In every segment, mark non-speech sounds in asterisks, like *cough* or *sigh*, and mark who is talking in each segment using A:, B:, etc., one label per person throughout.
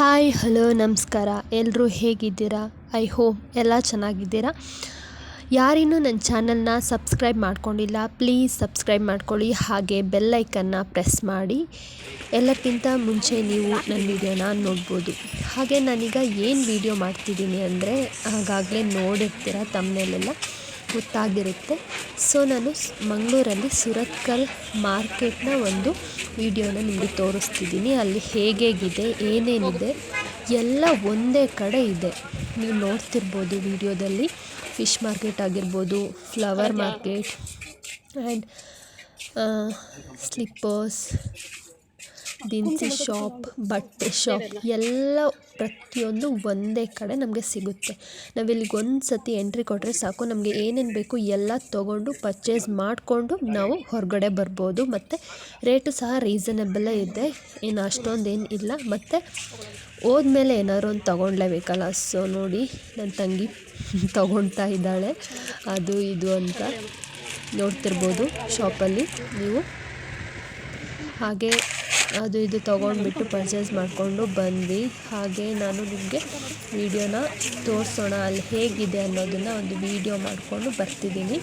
A: Hi, hello, ನಮಸ್ಕಾರ. ಎಲ್ಲರೂ ಹೇಗಿದ್ದೀರಾ? ಐ ಹೋಪ್ ಎಲ್ಲ ಚೆನ್ನಾಗಿದ್ದೀರಾ. ಯಾರಿನ್ನೂ ನನ್ನ ಚಾನಲ್ನ ಸಬ್ಸ್ಕ್ರೈಬ್ ಮಾಡ್ಕೊಂಡಿಲ್ಲ, ಪ್ಲೀಸ್ ಸಬ್ಸ್ಕ್ರೈಬ್ ಮಾಡ್ಕೊಳ್ಳಿ. ಹಾಗೆ ಬೆಲ್ಲೈಕನ್ನ ಪ್ರೆಸ್ ಮಾಡಿ. ಎಲ್ಲಕ್ಕಿಂತ ಮುಂಚೆ ನೀವು ನನ್ನ ವಿಡಿಯೋನ ನೋಡ್ಬೋದು. ಹಾಗೆ ನಾನೀಗ ಏನು ವಿಡಿಯೋ ಮಾಡ್ತಿದ್ದೀನಿ ಅಂದರೆ, ಆಗಾಗಲೇ ನೋಡಿರ್ತೀರ ತಮ್ಮನೇಲೆಲ್ಲ ಗೊತ್ತಾಗಿರುತ್ತೆ. ಸೊ, ನಾನು ಮಂಗಳೂರಲ್ಲಿ ಸುರತ್ಕಲ್ ಮಾರ್ಕೆಟ್ನ ಒಂದು ವಿಡಿಯೋನ ನಿಮಗೆ ತೋರಿಸ್ತಿದ್ದೀನಿ. ಅಲ್ಲಿ ಹೇಗೇಗಿದೆ, ಏನೇನಿದೆ, ಎಲ್ಲ ಒಂದೇ ಕಡೆ ಇದೆ. ನೀವು ನೋಡ್ತಿರ್ಬೋದು ವಿಡಿಯೋದಲ್ಲಿ. ಫಿಶ್ ಮಾರ್ಕೆಟ್ ಆಗಿರ್ಬೋದು, ಫ್ಲವರ್ ಮಾರ್ಕೆಟ್, ಆ್ಯಂಡ್ ಸ್ಲಿಪ್ಪರ್ಸ್ ದಿನಸಿ ಶಾಪ್ ಬಟ್ಟೆ ಶಾಪ್ ಎಲ್ಲ ಪ್ರತಿಯೊಂದು ಒಂದೇ ಕಡೆ ನಮಗೆ ಸಿಗುತ್ತೆ. ನಾವಿಲ್ಲಿಗೆ ಒಂದು ಸತಿ ಎಂಟ್ರಿ ಕೊಟ್ಟರೆ ಸಾಕು. ನಮಗೆ ಏನೇನು ಬೇಕು ಎಲ್ಲ ತೊಗೊಂಡು ಪರ್ಚೇಸ್ ಮಾಡಿಕೊಂಡು ನಾವು ಹೊರಗಡೆ ಬರ್ಬೋದು. ಮತ್ತು ರೇಟು ಸಹ ರೀಸನಬಲ್ಲೇ ಇದೆ. ಏನು ಅಷ್ಟೊಂದೇನು ಇಲ್ಲ. ಮತ್ತು ಹೋದ್ಮೇಲೆ ಏನಾದ್ರು ಒಂದು ತೊಗೊಳ್ಲೇಬೇಕಲ್ಲ ಸೊ ನೋಡಿ ನನ್ನ ತಂಗಿ *laughs* ತೊಗೊಳ್ತಾ ಇದ್ದಾಳೆ. ಅದು ಇದು ಅಂತ ನೋಡ್ತಿರ್ಬೋದು ಶಾಪಲ್ಲಿ ನೀವು. ಹಾಗೆ ಅದು ಇದು ತೊಗೊಂಡ್ಬಿಟ್ಟು ಪರ್ಚೇಸ್ ಮಾಡಿಕೊಂಡು ಬಂದ್ವಿ. ಹಾಗೆ ನಾನು ನಿಮಗೆ ವೀಡಿಯೋನ ತೋರಿಸೋಣ, ಅಲ್ಲಿ ಹೇಗಿದೆ ಅನ್ನೋದನ್ನು ಒಂದು ವೀಡಿಯೋ ಮಾಡಿಕೊಂಡು ಬರ್ತಿದ್ದೀನಿ.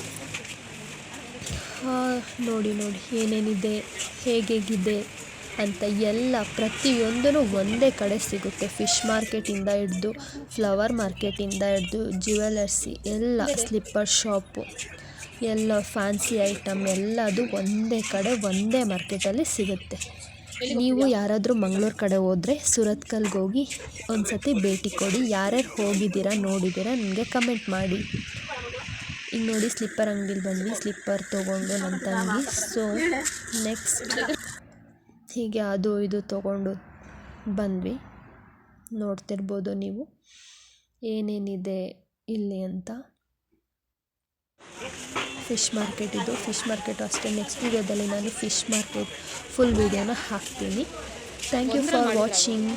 A: ನೋಡಿ ನೋಡಿ, ಏನೇನಿದೆ, ಹೇಗೇಗಿದೆ ಅಂತ ಎಲ್ಲ ಪ್ರತಿಯೊಂದೂ ಒಂದೇ ಕಡೆ ಸಿಗುತ್ತೆ. ಫಿಶ್ ಮಾರ್ಕೆಟಿಂದ ಹಿಡ್ದು ಫ್ಲವರ್ ಮಾರ್ಕೆಟಿಂದ ಹಿಡ್ದು ಜ್ಯುವೆಲರ್ಸಿ ಎಲ್ಲ ಸ್ಲಿಪ್ಪರ್ ಶಾಪು ಎಲ್ಲ ಫ್ಯಾನ್ಸಿ ಐಟಮ್ ಎಲ್ಲದು ಒಂದೇ ಕಡೆ, ಒಂದೇ ಮಾರ್ಕೆಟಲ್ಲಿ ಸಿಗುತ್ತೆ. ನೀವು ಯಾರಾದರೂ ಮಂಗಳೂರು ಕಡೆ ಹೋದರೆ ಸುರತ್ಕಲ್ಗೆ ಹೋಗಿ ಒಂದು ಸತಿ ಭೇಟಿ ಕೊಡಿ. ಯಾರ್ಯಾರು ಹೋಗಿದ್ದೀರಾ, ನೋಡಿದ್ದೀರಾ, ನನಗೆ ಕಮೆಂಟ್ ಮಾಡಿ. ಈಗ ನೋಡಿ ಸ್ಲಿಪ್ಪರ್ ಅಂಗಡಿಲಿ ಬಂದ್ವಿ, ಸ್ಲಿಪ್ಪರ್ ತೊಗೊಂಡು ನನ್ನ ತಂಗಿ. ಸೊ ನೆಕ್ಸ್ಟ್ ಹೀಗೆ ಅದು ಇದು ತೊಗೊಂಡು ಬಂದ್ವಿ. ನೋಡ್ತಿರ್ಬೋದು ನೀವು. ಏನೇನಿದೆ ಇಲ್ಲಿ ಅಂತ. ಫಿಶ್ ಮಾರ್ಕೆಟ್ ಇದು. ಫಿಶ್ ಮಾರ್ಕೆಟು ಅಷ್ಟೇ. ನೆಕ್ಸ್ಟ್ ವೀಡಿಯೋದಲ್ಲಿ ನಾನು ಫಿಶ್ ಮಾರ್ಕೆಟ್ ಫುಲ್ ವೀಡಿಯೋನ ಹಾಕ್ತೀನಿ. Thank you for watching